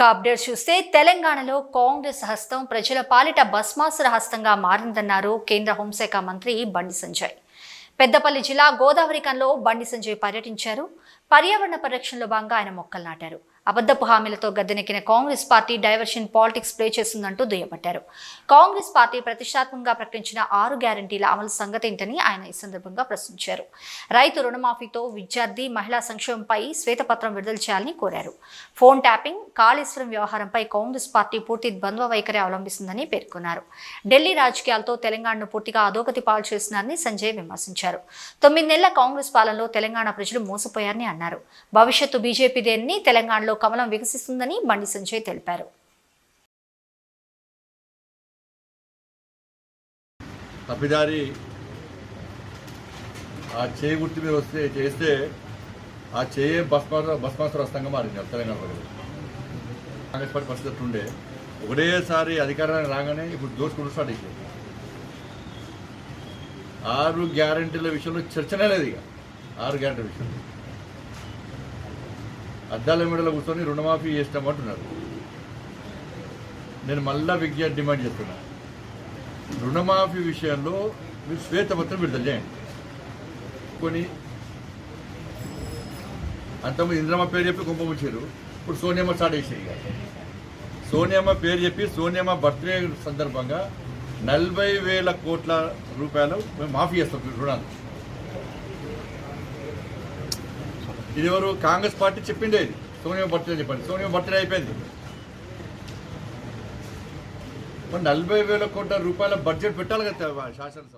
ఇక అప్డేట్ చూస్తే తెలంగాణలో కాంగ్రెస్ హస్తం ప్రజల పాలిట భస్మాసుర హస్తంగా మారిందన్నారు కేంద్ర హోంశాఖ మంత్రి బండి సంజయ్. పెద్దపల్లి జిల్లా గోదావరికంలో బండి సంజయ్ పర్యటించారు. పర్యావరణ పరిరక్షణలో భాగంగా ఆయన మొక్కలు నాటారు. అబద్ధపు హామీలతో గద్దెనెక్కిన Congress party diversion politics play చేస్తుందంటూ దుయ్యబట్టారు. కాంగ్రెస్ పార్టీ ప్రతిష్టాత్మకంగా ప్రకటించిన ఆరు గ్యారంటీల అమలు సంగతి ఏంటని ఆయన ఈ సందర్భంగా ప్రశ్నించారు. రైతు రుణమాఫీతో విద్యార్థి మహిళా సంక్షేమంపై శ్వేతపత్రం విడుదల చేయాలని కోరారు. ఫోన్ ట్యాపింగ్ కాళేశ్వరం వ్యవహారంపై కాంగ్రెస్ పార్టీ పూర్తి ద్వంద్వ వైఖరి అవలంబిస్తుందని పేర్కొన్నారు. ఢిల్లీ రాజకీయాలతో తెలంగాణను పూర్తిగా అధోగతి పాలు చేస్తున్నారని సంజయ్ విమర్శించారు. తొమ్మిది నెలల కాంగ్రెస్ పాలనలో తెలంగాణ ప్రజలు మోసపోయారని అన్నారు. భవిష్యత్తు బీజేపీదేనని తెలంగాణలో కమలం వికసిస్తుందని బండి సంజయ్ తెలిపారు. తప్పిదారి ఆ చేయి గుర్తు మీద వస్తే చేస్తే ఆ చేయి భస్మాసు భస్మాసుర హస్తంగా మారింది తెలంగాణ కాంగ్రెస్ పార్టీ పరిస్థితి ఉండే ఒకటేసారి అధికారానికి రాగానే ఇప్పుడు దోచుకుంటూ స్టార్ట్ అయిపోయింది. ఆరు గ్యారంటీల విషయంలో చర్చనే లేదు ఇక. ఆరు గ్యారంటీ విషయంలో. అద్దాల మెడలో కూర్చొని రుణమాఫీ చేస్తామంటున్నారు నేను మళ్ళా విజ్ఞప్తి డిమాండ్ చేస్తున్నా. రుణమాఫీ విషయంలో మీరు శ్వేతపత్రం విడుదల చేయండి. కొని అంతకుముందు ఇంద్రమ్మ పేరు చెప్పి కుంభముచ్చారు ఇప్పుడు సోనియమ్మ స్టార్ట్ చేసేది సోనియమ్మ పేరు చెప్పి సోనియమ్మ బర్త్డే సందర్భంగా నలభై వేల కోట్ల రూపాయలు మేము మాఫీ చేస్తాం రుణాలు. ఇది ఎవరు కాంగ్రెస్ పార్టీ చెప్పిండే ఇది. సోనియా బర్త్డే చెప్పండి. సోనియా బర్త్డే అయిపోయింది. మరి నలభై వేల కోట్ల రూపాయల బడ్జెట్ పెట్టాలి కదా శాసనసభ.